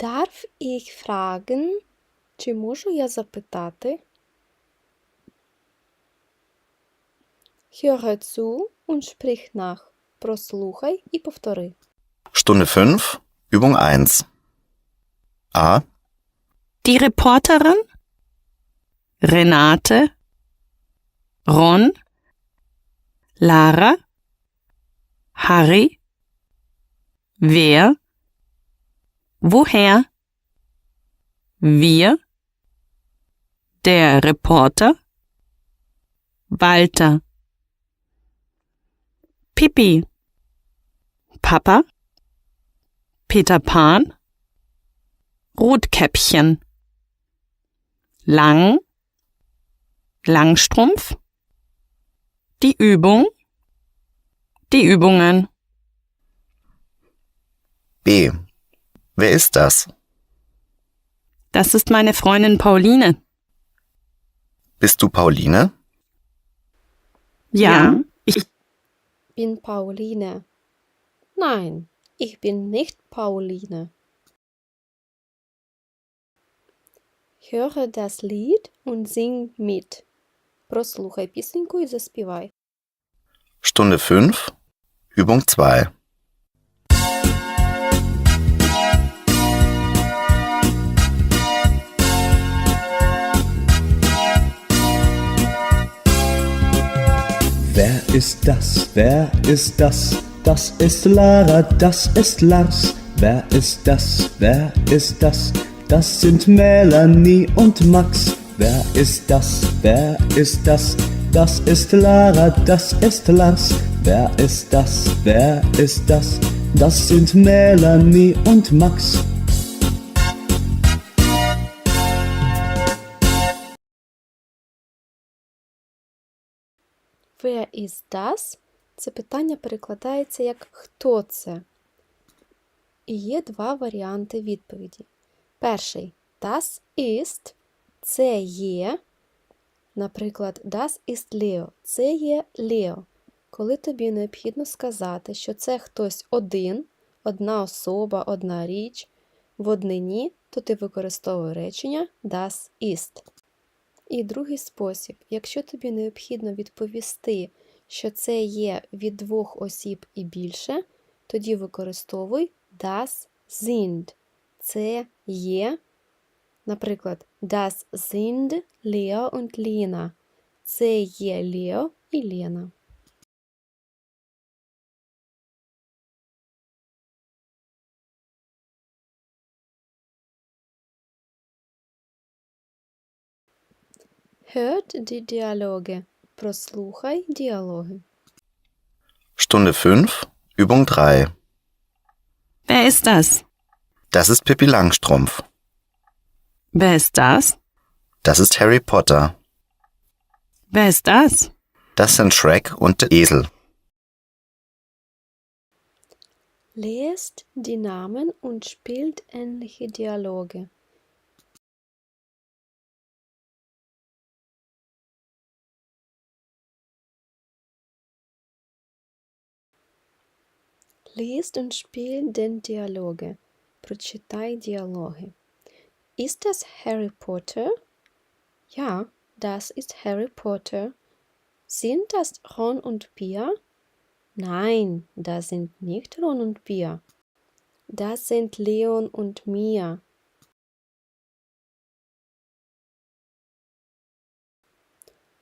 Darf ich fragen? Чи можу я запитати? Höre zu und sprich nach. Прослухай і повтори. Stunde 5, Übung 1. A. Die Reporterin? Renate? Ron? Lara? Harry? Wer? Woher? Wir? Der Reporter? Walter? Pippi? Papa? Peter Pan? Rotkäppchen? Lang? Langstrumpf? Die Übung? Die Übungen. B. Wer ist das? Das ist meine Freundin Pauline. Bist du Pauline? Ja, ich Bin Pauline. Nein, ich bin nicht Pauline. Höre das Lied und sing mit. Прослухай пісеньку і заспівай. Stunde 5, Übung 2. ist das? Wer ist das? Das ist Lara, das ist Lars. Wer ist das? Wer ist das? Das sind Melanie und Max. Wer ist das? Wer ist das? Das ist Lara, das ist Lars. Wer ist das? Wer ist das? Das sind Melanie und Max. Where is das? Це питання перекладається як хто це? І є два варіанти відповіді. Перший das ist це є. Наприклад, das ist Leo. Це є Лео. Коли тобі необхідно сказати, що це хтось один, одна особа, одна річ в однині, то ти використовує речення das ist. І другий спосіб, якщо тобі необхідно відповісти, що це є від двох осіб і більше, тоді використовуй das sind. Це є, наприклад, das sind Leo und Lena. Це є Leo і Лена. Hört die Dialoge. Прослухай діалоги. Stunde 5, Übung 3. Wer ist das? Das ist Pippi Langstrumpf. Wer ist das? Das ist Harry Potter. Wer ist das? Das sind Shrek und der Esel. Lest die Namen und spielt ähnliche Dialoge. Liest und spielt den Dialoge. Прочитай Dialoge. Ist das Harry Potter? Ja, das ist Harry Potter. Sind das Ron und Pia? Nein, das sind nicht Ron und Pia. Das sind Leon und Mia.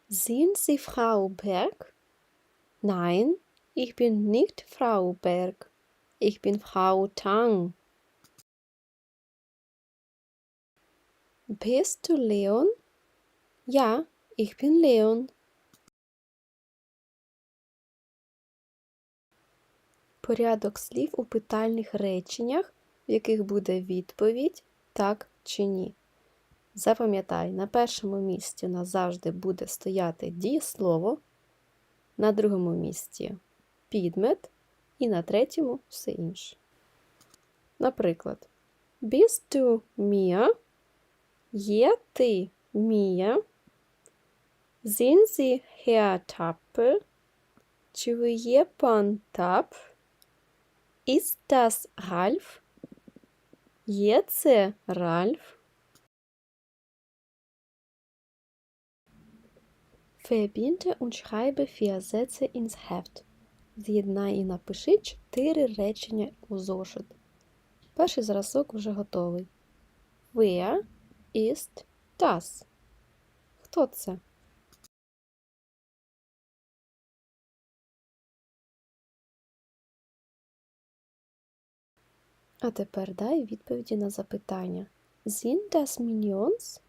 Sind Sie Frau Berg? Nein, ich bin nicht Frau Berg. Ich bin Frau Tang. Bist du Leon? Ja, ich bin Leon. Порядок слів у питальних реченнях, в яких буде відповідь так чи ні. Запам'ятай, на першому місці у нас завжди буде стояти дієслово, на другому місці підмет і на третьому все інше. Наприклад, Bist du Mia? Є ти Мія? Sind Sie Herr Tappel? Чи ви є пан Тап? Ist das Ralf? Є це Ральф? Verbinde und schreibe vier Sätze ins Heft. З'єднай і напиши чотири речення у зошит. Перший зразок вже готовий. Wer ist das? Хто це? А тепер дай відповіді на запитання. Sind das Minions?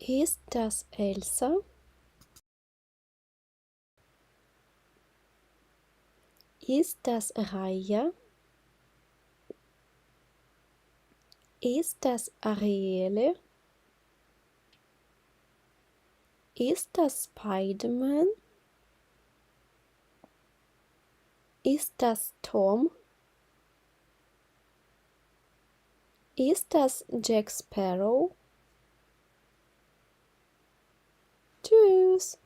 Ist das Elsa? Ist das Raya? Ist das Ariele? Ist das Spider-Man? Ist das Tom? Ist das Jack Sparrow? Tschüss.